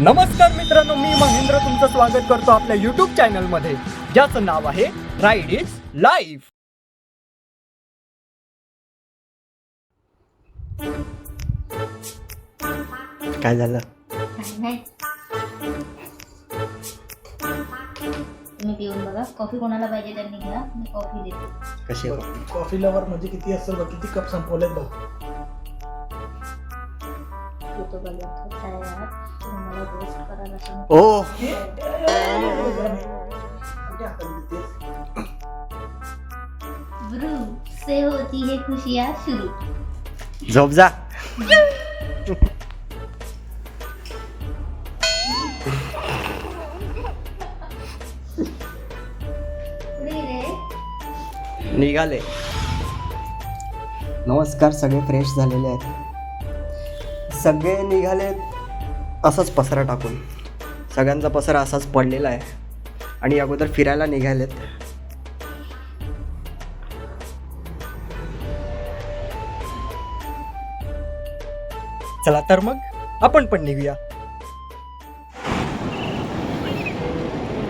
नमस्कार मित्रांनो मी महेंद्र तुमचं स्वागत करतो आपल्या युट्यूब चॅनलमध्ये ज्याचं नाव आहे राईड इट्स लाईफ काय झालं? नाही. तुम्ही पिऊन बघा. कॉफी कोणाला पाहिजे त्यांनी घ्या. मी कॉफी देते. कशी कॉफी? कॉफी लवर म्हणजे किती असेल बघ किती कप संपवलेत बघ. तयार मला रोस्ट करायला सांगा. ओ? ब्रू से होती है खुशियाँ शुरू. झोप जा. निघाले. नमस्कार सगळे फ्रेश झालेले आहेत. सगळे निघाले असाच पसरा टाकून. सगळ्यांचा पसरा असाच पडलेला आहे. आणि अगोदर फिरायला निघालेत. चला तर मग आपण पण निघूया.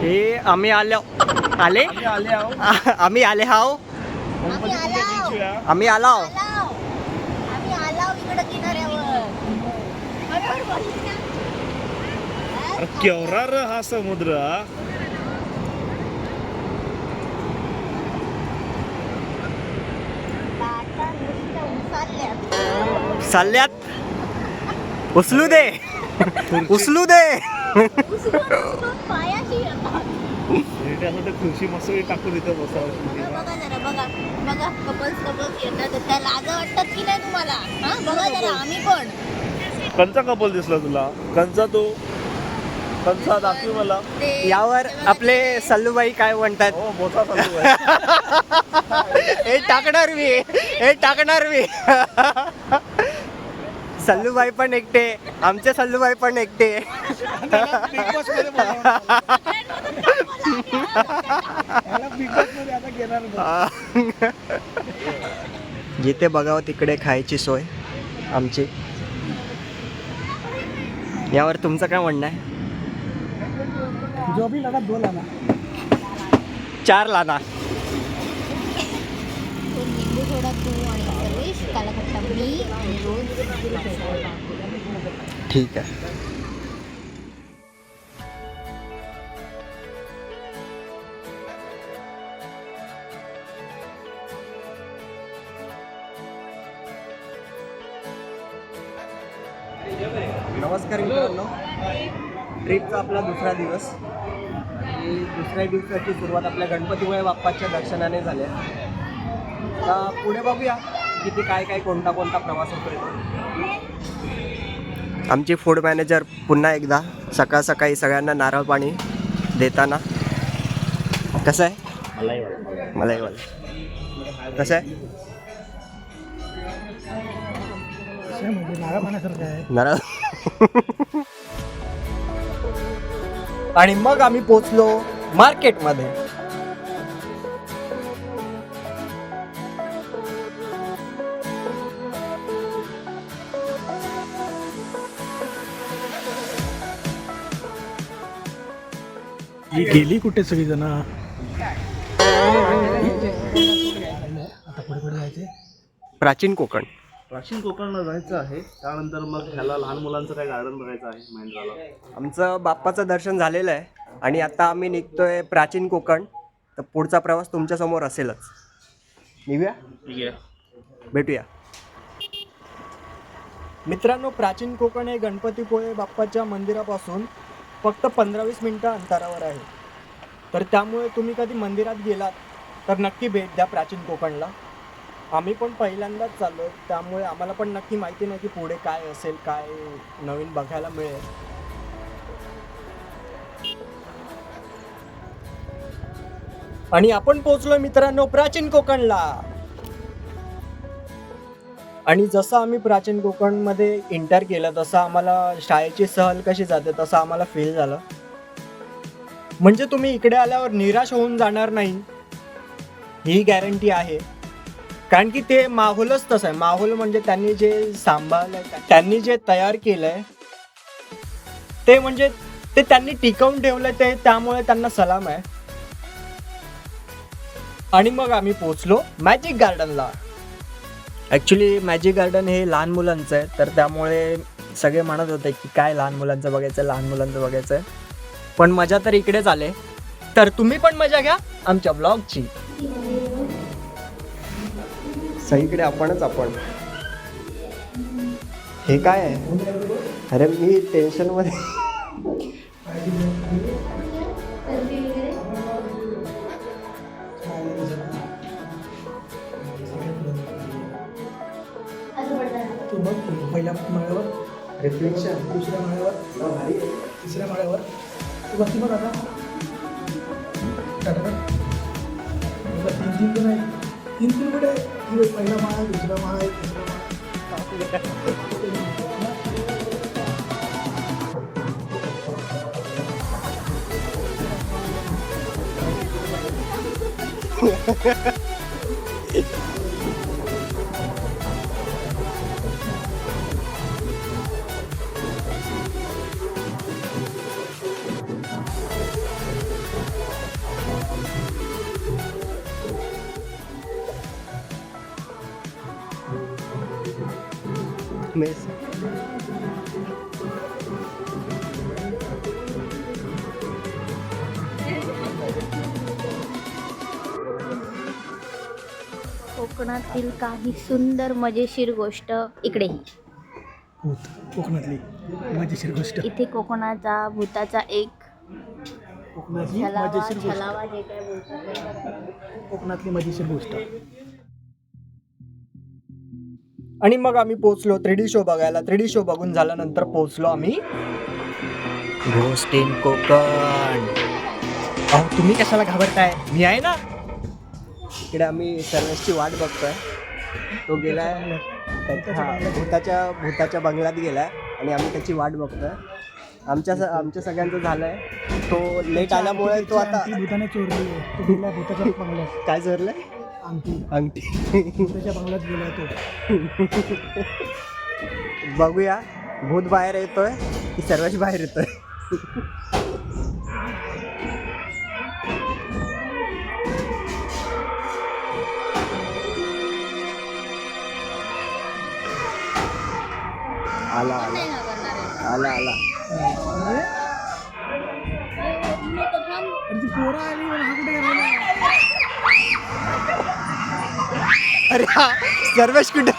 हे आम्ही आले. आले? आम्ही आले हाव आम्ही आलो आलाव आम्ही आलाव इकडे किनाऱ्यावर बरोबर बोलली ना? अरे केवढा र हा समुद्र. चालल्यात उचलू दे. उचलू दे. खुर्ची मस्त टाकून इथं बसावं. बघा जरा बघा. बघा कपल्स कपल्स येतात. त्या लाज वाटतात की नाही तुम्हाला? हा बघा जरा आम्ही पण. कंचा कपल दिसला तुला? कंचा तो दाखवी मला. यावर आपले सल्लूबाई काय म्हणतात? हो मोठा हे टाकणार मी हे टाकणार मी. सल्लूबाई पण एकटे आमचे सल्लूबाई पण एकटे. जिथे बघावं तिकडे खायची सोय आमची. यावर तुमचं काय म्हणणं आहे? जो भी लगा दो लाना। चार लाना। तो लिंबू सोडा तू आणि सर्वेश कालाखट्टा मी आणि रोज। ठीक आहे आपला दुसरा दिवस. आणि दुसऱ्या दिवसाची सुरुवात आपल्या गणपतीमुळे बाप्पाच्या दर्शनाने झाली आहे. आता पुढे बघूया किती काय काय कोणता कोणता प्रवास होतोय. आमची फूड मॅनेजर पुन्हा एकदा सकाळ सकाळी सगळ्यांना नारळ पाणी देताना. कसं आहे? मलाही मला कसं आहे म्हणजे नारळ पाण्यासारखं आहे. नारळ. आणि मग आम्ही पोचलो मार्केटमध्ये. ही गेली कुठे सगळी जण आता पुढे पुढे जायचे प्राचीन कोकण. प्राचीन कोकणला जायचं आहे. त्यानंतर मग ह्याला लहान मुलांचं काही गार्डन बघायचं आहे महेंद्राला. आमचं बाप्पाचं दर्शन झालेलं आहे आणि आता आम्ही निघतोय प्राचीन कोकण. तर पुढचा प्रवास तुमच्यासमोर असेलच. निघूया? ठीक आहे भेटूया. मित्रांनो प्राचीन कोकण हे गणपतीपुळे बाप्पाच्या मंदिरापासून फक्त पंधरा वीस मिनिटं अंतरावर आहे. तर त्यामुळे तुम्ही कधी मंदिरात गेलात तर नक्की भेट द्या प्राचीन कोकणला. आम्ही पण पहिल्यांदाच चाललो. त्यामुळे आम्हाला पण नक्की माहिती नाही की पुढे काय असेल काय नवीन बघायला मिळेल. आणि आपण पोहोचलो मित्रांनो प्राचीन कोकणला. आणि जसं आम्ही प्राचीन कोकणमध्ये इंटर केलं तसं आम्हाला शाळेची सहल कशी जाते तसं आम्हाला फील झालं. म्हणजे तुम्ही इकडे आल्यावर निराश होऊन जाणार नाही. ही गॅरंटी आहे. कारण की ते माहोलच तसं आहे. माहोल म्हणजे त्यांनी जे सांभाळलंय त्यांनी जे तयार केलंय ते म्हणजे ते त्यांनी टिकवून ठेवलं ते त्यामुळे त्यांना सलाम आहे. आणि मग आम्ही पोचलो मॅजिक गार्डनला ॲक्च्युली मॅजिक गार्डन हे लहान मुलांचं आहे तर त्यामुळे सगळे म्हणत होते की काय लहान मुलांचं बघायचं लहान मुलांचं बघायचं आहे. पण मजा तर इकडेच आले तर तुम्ही पण मजा घ्या आमच्या ब्लॉगची सगळीकडे आपणच आपण. हे काय आहे? अरे मी टेन्शनमध्ये तू बघ पहिल्या माळ्यावर रिफ्लेक्शन दुसऱ्या माळ्यावर तिसऱ्या माळ्यावर तू बघ बघ आता. तीन तीन आहे तीन तीन आहे? ही बघ, पहिला माळा दुसरा माळा आहे तिसरा माळा मेस कोकणातील काही सुंदर मजेशीर गोष्ट इकडे. भूत. कोकणातली मजेशीर गोष्ट. इथे कोकणाचा भूताचा एक कोकणातली छलावा मजेशीर गोष्ट. छलावा जे काय बोलतात. कोकणातली मजेशीर गोष्ट. आणि मग आम्ही पोचलो थ्री डी शो बघायला. थ्री डी शो बघून झाल्यानंतर पोचलो आम्ही. Ghost in Konkan. अहो तुम्ही कशाला घाबरताय? मी आहे ना. इकडे आम्ही सर्वेशची वाट बघतोय. तो गेलाय. हा, भूताच्या भूताच्या बंगल्यात गेलाय आणि आम्ही त्याची वाट बघतोय. आमच्या स- आमच्या सगळ्यांचं झालंय. तो लेट आल्यामुळे तो आता भूताने चोरली आहे. काय चोरलंय? अंगठी. अंगठी. भूताच्या बंगल्यात गेला तो. बघूया. भूत बाहेर येतोय की सर्वेश बाहेर येतोय? आला आला. आला आला. पोरं आली मला हा कुठे अरे हा सर्वेश कुठे?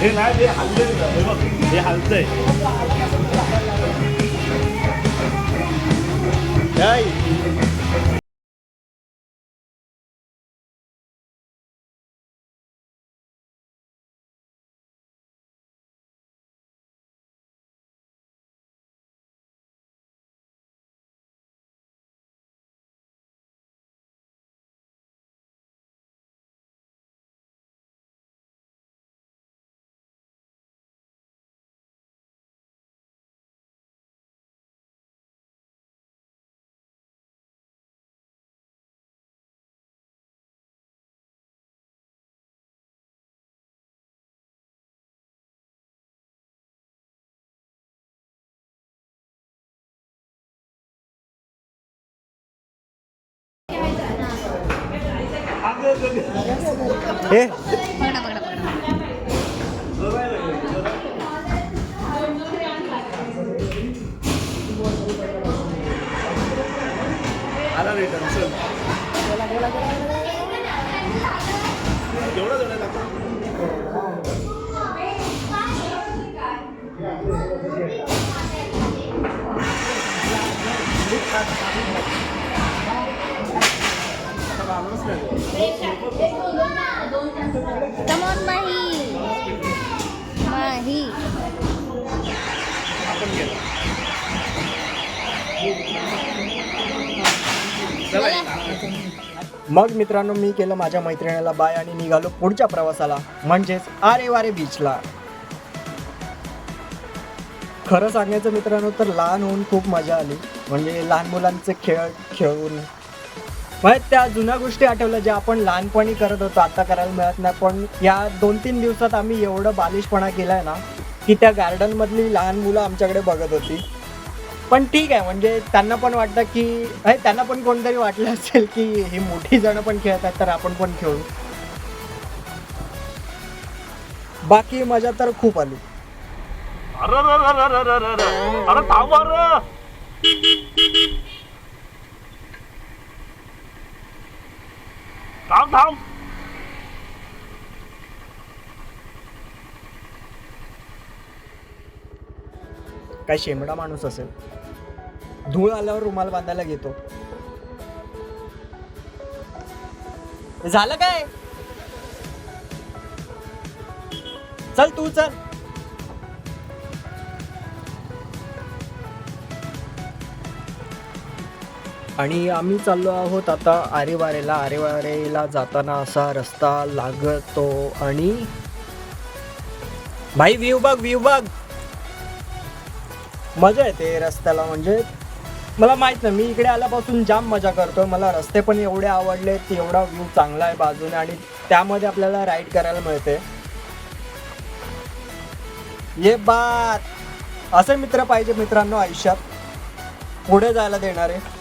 हे नाही हे बघ हे हलतंय. हे पकडा, पकडा, पकडा. आला रिटर्न चल एवढं जण लागतं मग मित्रांनो मी केलं माझ्या मैत्रिणीला बाय आणि निघालो पुढच्या प्रवासाला म्हणजेच आरे वारे बीचला खरं सांगायचं मित्रांनो तर लहान होऊन खूप मजा आली. म्हणजे लहान मुलांचे खेळ खेळून म्हणजे त्या जुन्या गोष्टी आठवल्या ज्या आपण लहानपणी करत होतो आता करायला मिळत नाही. पण या दोन तीन दिवसात आम्ही एवढं बालिशपणा केलाय ना की त्या गार्डनमधली लहान मुलं आमच्याकडे बघत होती. पण ठीक आहे म्हणजे त्यांना पण वाटतं की अरे त्यांना पण कोणतरी वाटलं असेल की ही मोठी जण पण खेळत आहेत तर आपण पण खेळू. बाकी मजा तर खूप आली. अरे अरे अरे अरे अरे अरे अरे अरे थांब थांब काय शेमडा माणूस असेल. धूळ आल्यावर रुमाल बांधायला घेतो. झालं काय? चल तू चल. आणि आम्ही चाललो आहोत आता आरेवारेला. आरेवारेला जाताना असा रस्ता लागतो आणि भाई व्ह्यू बघ व्ह्यू बघ. मजा येते रस्त्याला म्हणजे. मला माहीत नाही मी इकडे आल्यापासून जाम मजा करतो मला रस्ते पण एवढे आवडले एवढा व्ह्यू चांगला आहे बाजूने आणि त्यामध्ये आपल्याला राईड करायला मिळते. ये बात. असे मित्र पाहिजे मित्रांनो आयुष्यात. पुढे जायला देणारे.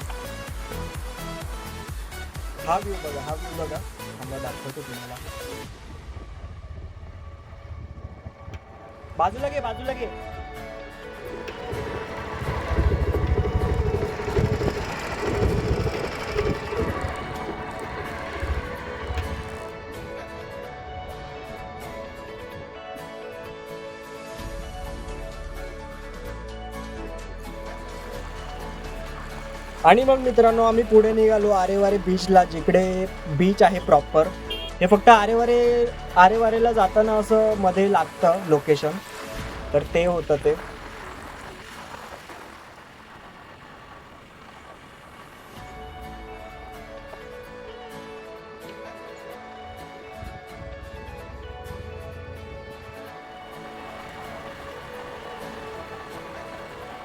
हा व्ह्यू बघा हा व्ह्यू बघा. आम्हाला दाखवतो तुम्हाला. बाजूला घे बाजूला घे. आणि मग मित्रांनो आम्ही पुढे निघालो आरेवारे बीचला जिकडे बीच आहे प्रॉपर हे फक्त आरेवारे आरेवारेला जाताना असं मध्ये लागतं लोकेशन तर ते होतं ते.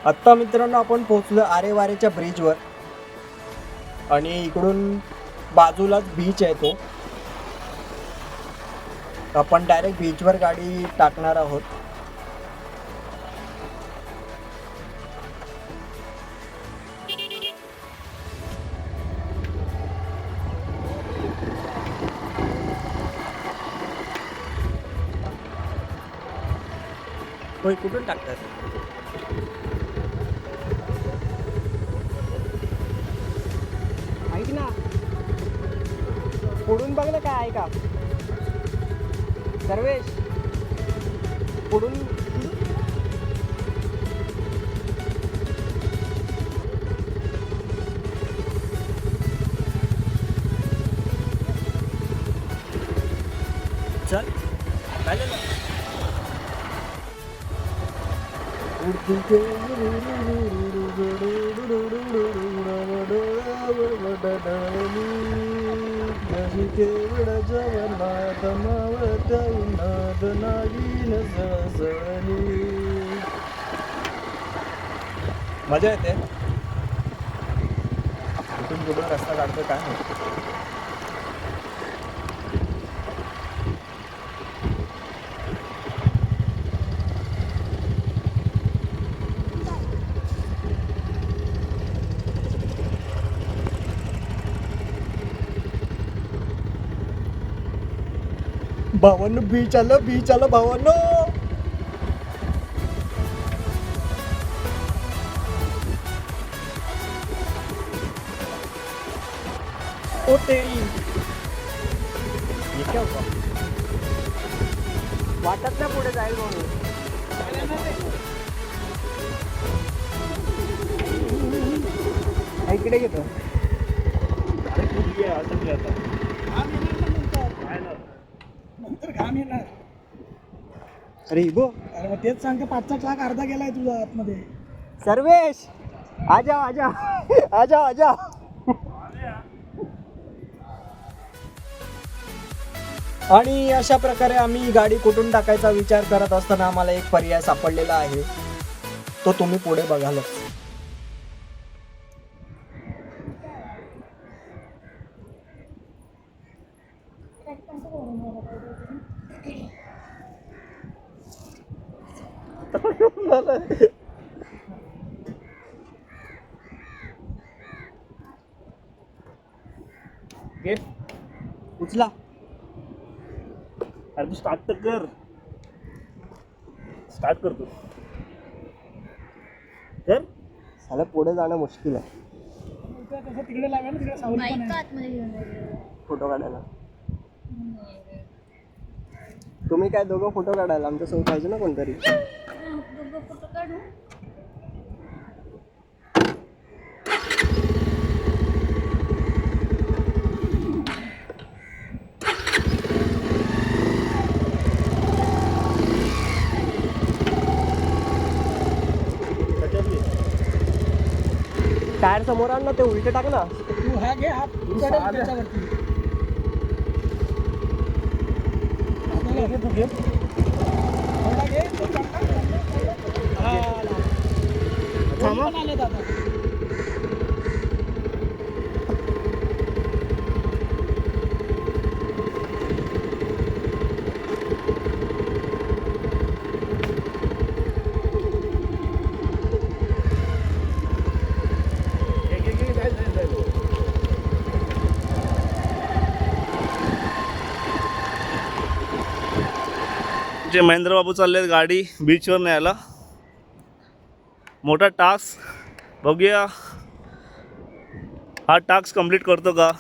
आत्ता मित्रांनो आपण पोहोचलो आरेवारेच्या ब्रिजवर आणि इकडून बाजूलाच बीच आहे तो. आपण डायरेक्ट बीचवर गाडी टाकणार आहोत. कुठून टाकतात पुढून बघ ना काय आहे का सर्वेश पुढून चल. केवळ जवना मावत उन्हात नावीन सळसळली मजा येते. कुठून कुठं रस्ता काढतो काय नाही भावांनो बीच आलं बीच आलं भावांनो. ओ तेरी हे काय होतं? वाटत ना पुढे जाईल म्हणून. इकडे घेतो अरे खूप असं अरे गो अरे मग तेच सांगते सात लाख अर्धा गेलाय तुझा आतमध्ये. सर्वेश आजा आजा आजा आजा आणि अशा प्रकारे आम्ही गाडी कुठून टाकायचा विचार करत असताना आम्हाला एक पर्याय सापडलेला आहे. तो तुम्ही पुढे बघालच. स्टार्ट तर कर. स्टार्ट करतो कर. साला पुढे जाणं मुश्किल आहे. तसं तिकडे ना सावली पण आहे. फोटो काढायला. तुम्ही काय दोघं फोटो काढायला? आमच्यासोबत पाहिजे ना कोणतरी. दोघं फोटो काढू त्याच्यात घे. टायर समोर आण ना ते उलटे टाक ना तू हा घे हा चढेल त्याच्यावरती घे तू घे थोडा घे तो चढता. हा, आला. दोन पण आलेत आता. जे महेंद्र बाबू चालले आहेत गाडी बीचवर न्यायला. मोठा टास्क बघूया. हा टास्क कंप्लीट करतो का?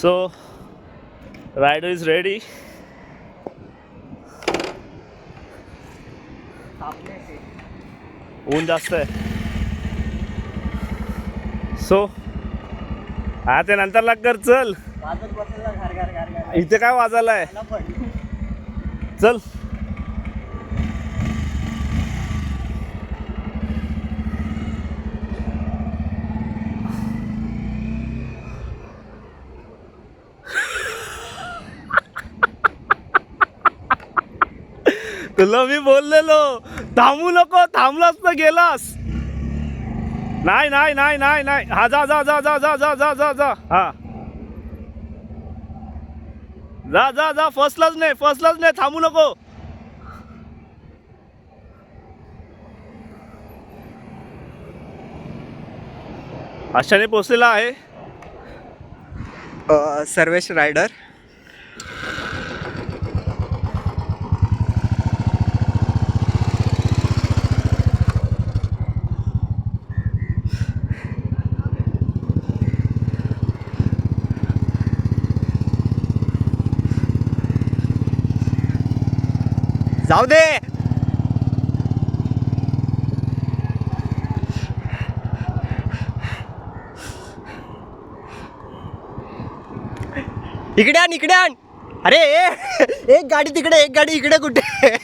सो रायडर इज रेडी ऊन जास्त आहे. सो हा ते नंतर लाग कर चल. इथे काय वाजायला आहे चल. तुला मी बोललेलो. थांबू नको थांबलास तर गेलास. नाही नाही नाही नाही नाही. हा जा जा जा जा जा जा जा जा जा हा. जा जा जा फसलाच नाही फसलाच नाही थांबू नको. आशाने पोचलेला आहे. सर्वेश रायडर. जाऊ दे इकडे आण इकडे आण. अरे एक गाडी तिकडे एक गाडी इकडे कुठे?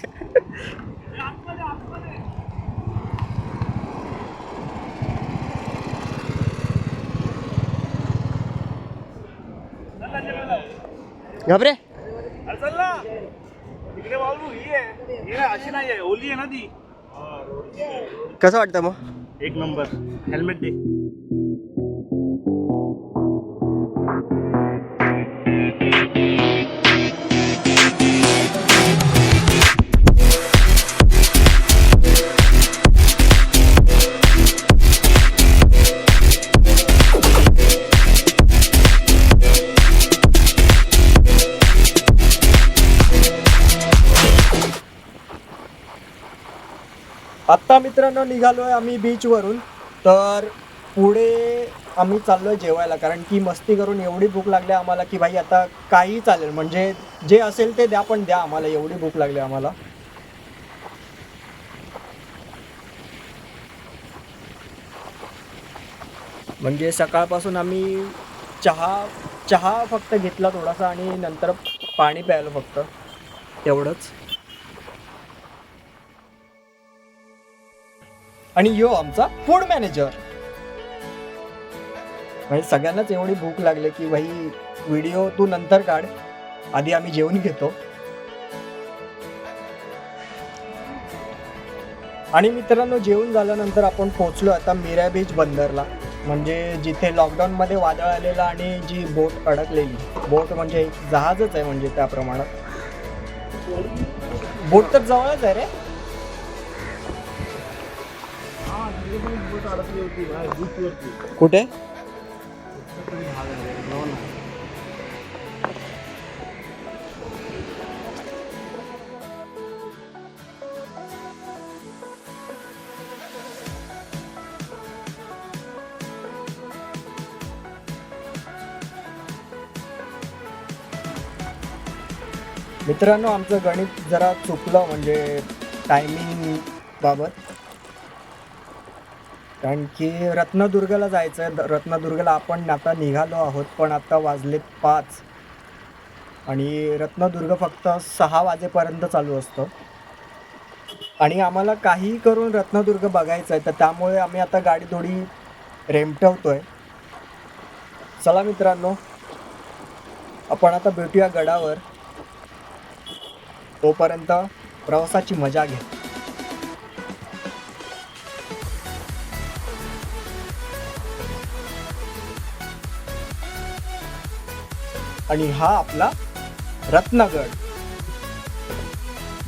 घाबरे अरे चल ना तिकडे वावरू ही आहे ही आहे, अशी नाही आहे ओली आहे ना ती. कसं वाटतं मग? एक नंबर. हेल्मेट दे. आत्ता मित्रांनो निघालोय आम्ही बीचवरून तर पुढे आम्ही चाललोय जेवायला कारण की मस्ती करून एवढी भूक लागली आम्हाला की भाई आता काही चालेल. म्हणजे जे असेल ते द्या पण द्या आम्हाला एवढी भूक लागली आम्हाला. म्हणजे सकाळपासून आम्ही चहा चहा फक्त घेतला थोडासा आणि नंतर पाणी प्यायलो फक्त. तेवढंच आणि यो आमचा फूड मॅनेजर म्हणजे सगळ्यांनाच एवढी भूक लागली की भाई व्हिडिओ तू नंतर काढ. आधी आम्ही जेवून घेतो. आणि मित्रांनो जेवून झाल्यानंतर आपण पोहोचलो आता मीरा बीच बंदरला. म्हणजे जिथे लॉकडाऊनमध्ये वादळ आलेलं आणि जी बोट अडकलेली. बोट म्हणजे एक जहाजच आहे म्हणजे त्या प्रमाणात बोट तर जवळच आहे रे. कुठे? मित्रांनो आमचं गणित जरा चुकलं म्हणजे टायमिंग बाबत. कारण की रत्नदुर्गला जायचं आहे रत्नदुर्गला आपण आता निघालो आहोत पण आता वाजलेत पाच. आणि रत्नदुर्ग फक्त सहा वाजेपर्यंत चालू असतं. आणि आम्हाला काहीही करून रत्नदुर्ग बघायचं आहे तर त्यामुळे आम्ही आता गाडी थोडी रेमटवतो आहे चला मित्रांनो आपण आता भेटूया गडावर. तोपर्यंत प्रवासाची मजा घ्या. आणि हा आपला रत्नगड.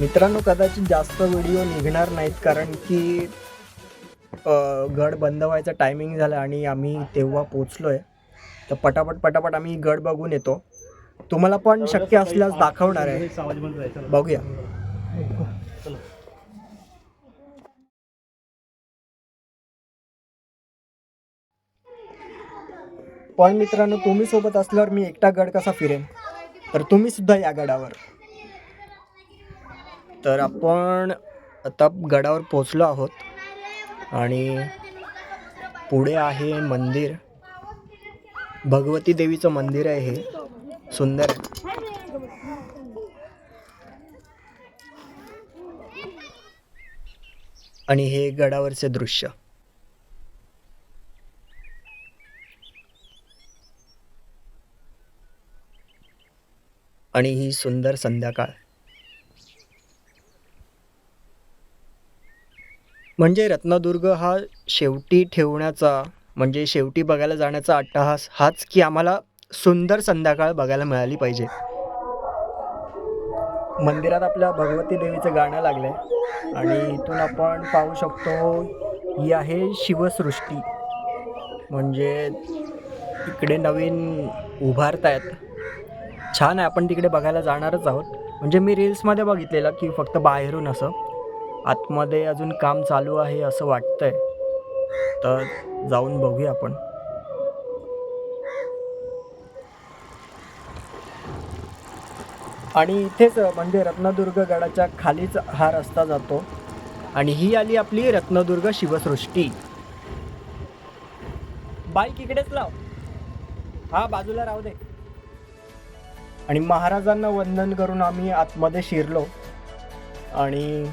मित्रांनो कदाचित जास्त व्हिडिओ निघणार नाहीत कारण की गड बंद व्हायचा टायमिंग झाला आणि आम्ही तेव्हा पोचलो आहे तर पटापट पटापट आम्ही गड बघून येतो. तुम्हाला पण शक्य असल्यास दाखवणार आहे. बघूया. पण मित्रांनो तुम्ही सोबत असल्यावर मी एकटा गड कसा फिरेन? तर तुम्ही सुद्धा या गडावर. तर आपण आता गडावर पोचलो आहोत. आणि पुढे आहे मंदिर. भगवती देवीचं मंदिर आहे हे. सुंदर आहे. आणि हे गडावरचे दृश्य. आणि ही सुंदर संध्याकाळ. म्हणजे रत्नदुर्ग हा शेवटी ठेवण्याचा म्हणजे शेवटी बघायला जाण्याचा अट्टहास हाच की आम्हाला सुंदर संध्याकाळ बघायला मिळाली पाहिजे. मंदिरात आपल्या भगवती देवीचं गाणं लागलं आहे आणि इथून आपण पाहू शकतो ही आहे शिवसृष्टी. म्हणजे इकडे नवीन उभारतायत. छान आहे आपण तिकडे बघायला जाणारच आहोत. म्हणजे मी रील्समध्ये बघितलेलं की फक्त बाहेरून असं आतमध्ये अजून काम चालू आहे असं वाटतंय. तर जाऊन बघूया आपण. आणि इथेच म्हणजे रत्नदुर्ग गडाच्या खालीच हा रस्ता जातो. आणि ही आली आपली रत्नदुर्ग शिवसृष्टी. बाईक इकडेच लाव. हा बाजूला राहू दे. आणि महाराजांना वंदन करून आम्ही आतमध्ये शिरलो. आणि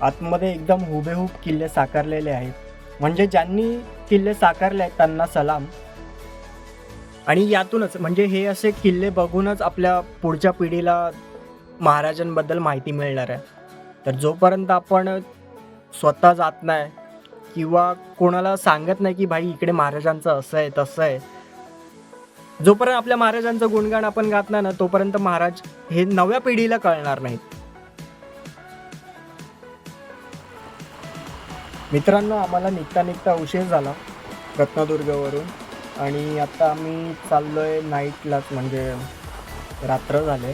आतमध्ये एकदम हुबेहूब किल्ले साकारलेले आहेत. म्हणजे ज्यांनी किल्ले साकारले आहेत त्यांना सलाम. आणि यातूनच म्हणजे हे असे किल्ले बघूनच आपल्या पुढच्या पिढीला महाराजांबद्दल माहिती मिळणार आहे. तर जोपर्यंत आपण स्वतः जात नाही किंवा कोणाला सांगत नाही की भाई इकडे महाराजांचं असं आहे तसं आहे जोपर्यंत आपल्या महाराजांचं गुणगान आपण गात नाही ना तोपर्यंत महाराज हे नव्या पिढीला कळणार नाहीत. मित्रांनो आम्हाला निघता निघता उशीर झाला रत्नदुर्गवरून आणि आता आम्ही चाललोय नाईटलाच म्हणजे रात्र झाले.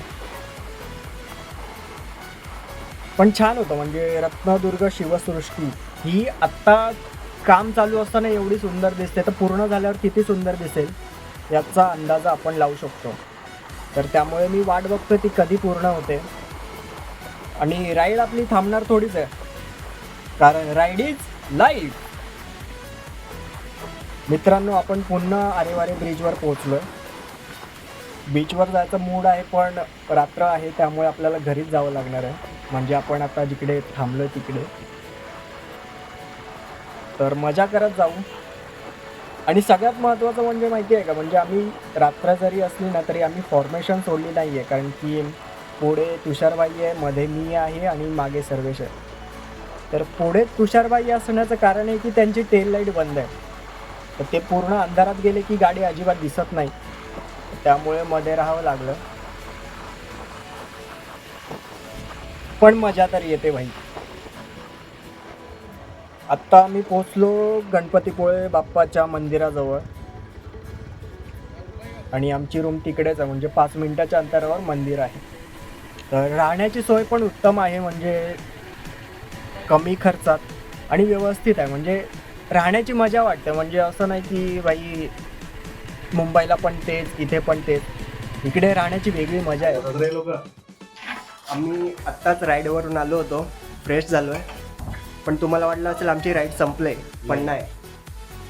पण छान होतं म्हणजे रत्नदुर्ग शिवसृष्टी ही आत्ता काम चालू असताना एवढी सुंदर दिसते. तर पूर्ण झाल्यावर किती सुंदर दिसेल? याचा अंदाज आपण लावू शकतो. तर त्यामुळे मी वाट बघतो ती कधी पूर्ण होते. आणि राईड आपली थांबणार थोडीच आहे. कारण राईड इज लाईफ मित्रांनो आपण पुन्हा आरेवारे ब्रिजवर पोहोचलोय. बीचवर जायचा मूड आहे पण रात्र आहे त्यामुळे आपल्याला घरीच जावं लागणार आहे. म्हणजे आपण आता जिकडे थांबलोय तिकडे. तर मजा करत जाऊ. आणि सगळ्यात महत्त्वाचं म्हणजे माहिती आहे का? म्हणजे आम्ही रात्र जरी असली ना तरी आम्ही फॉर्मेशन सोडली नाही आहे कारण की पुढे तुषारबाई आहे मध्ये मी आहे आणि मागे सर्वेश आहे. तर पुढे तुषारबाई असण्याचं कारण आहे की त्यांची टेल लाइट बंद आहे. तर ते पूर्ण अंधारात गेले की गाडी अजिबात दिसत नाही. त्यामुळे मध्ये राहावं लागलं. पण मजा तर येते भाई. आत्ता आम्ही पोचलो गणपतीपुळे बाप्पाच्या मंदिराजवळ. आणि आमची रूम तिकडेच आहे म्हणजे पाच मिनिटाच्या अंतरावर मंदिर आहे. तर राहण्याची सोय पण उत्तम आहे म्हणजे कमी खर्चात आणि व्यवस्थित आहे. म्हणजे राहण्याची मजा वाटते म्हणजे असं नाही की बाई मुंबईला पण तेच इथे पण तेच. इकडे राहण्याची वेगळी मजा आहे. आम्ही आत्ताच राईडवरून आलो होतो. फ्रेश झालो आहे पण तुम्हाला वाटलं असेल आमची राईड संपले पण नाही.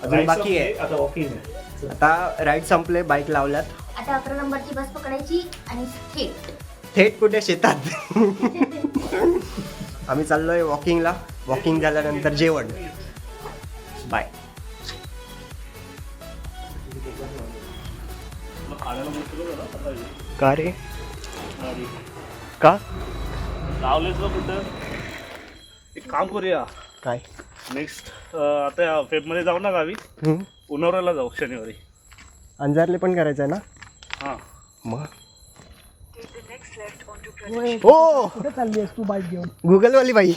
अजून बाकी आहे. आता वॉकिंग आहे. आता राईड संपले बाईक लावल्यात. आता अकरा नंबरची बस पकडायची आणि थेट. थेट कुठे शेतात? आम्ही चाललोय वॉकिंगला वॉकिंग झाल्यानंतर जेवण. बाय का रे? का? लावलेच ना कुठं? एक काम करूया. काय? नेक्स्ट आता या फेबमध्ये जाऊ ना गावी. हम्म? उन्हावऱ्याला जाऊ शनिवारी. अंजारले पण करायचं आहे ना? हां. मग? हो कुठे चालली आहेस तू बाईक घेऊन? गुगलवाली बाई.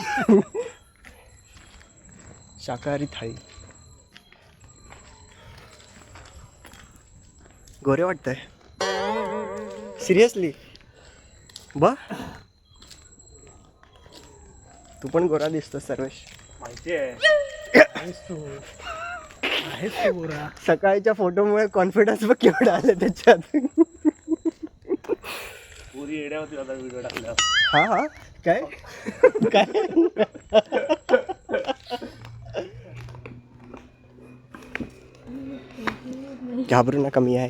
शाकाहारी थाळी. गोरे वाटतंय. सिरियसली ब तू पण गोरा दिसतो सर्वेश. माहिती आहे. आहेस तू. आहेस तू गोरा. सकाळच्या फोटोमुळे कॉन्फिडन्स बघ केवढा आलं त्याच्यात. पुरी येड्या होती आता व्हिडिओ टाकल्या हा हा. काय? काय? घाबरू नका मी आहे.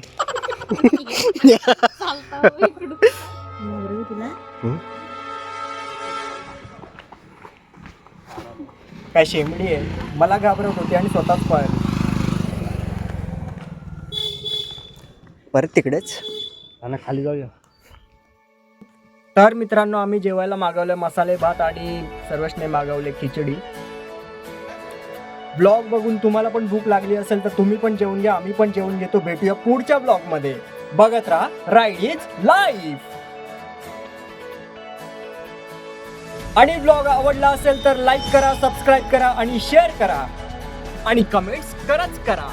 काय शेंबडी आहे? मला घाबरत होती आणि स्वतःच पळाली. परत तिकडेच? आणि खाली जाऊया. तर मित्रांनो आम्ही जेवायला मागवले मसाले भात आणि सर्वशने मागवले खिचडी. ब्लॉग बघून तुम्हाला पण भूक लागली असेल तर तुम्ही पण जेवून घ्या आम्ही पण जेवून घेतो. भेटूया पुढच्या ब्लॉगमध्ये. बघत राहा राईड इज लाईफ आणि ब्लॉग आवडला असेल तर लाईक करा सबस्क्राईब करा आणि शेअर करा. आणि कमेंट्स करच करा.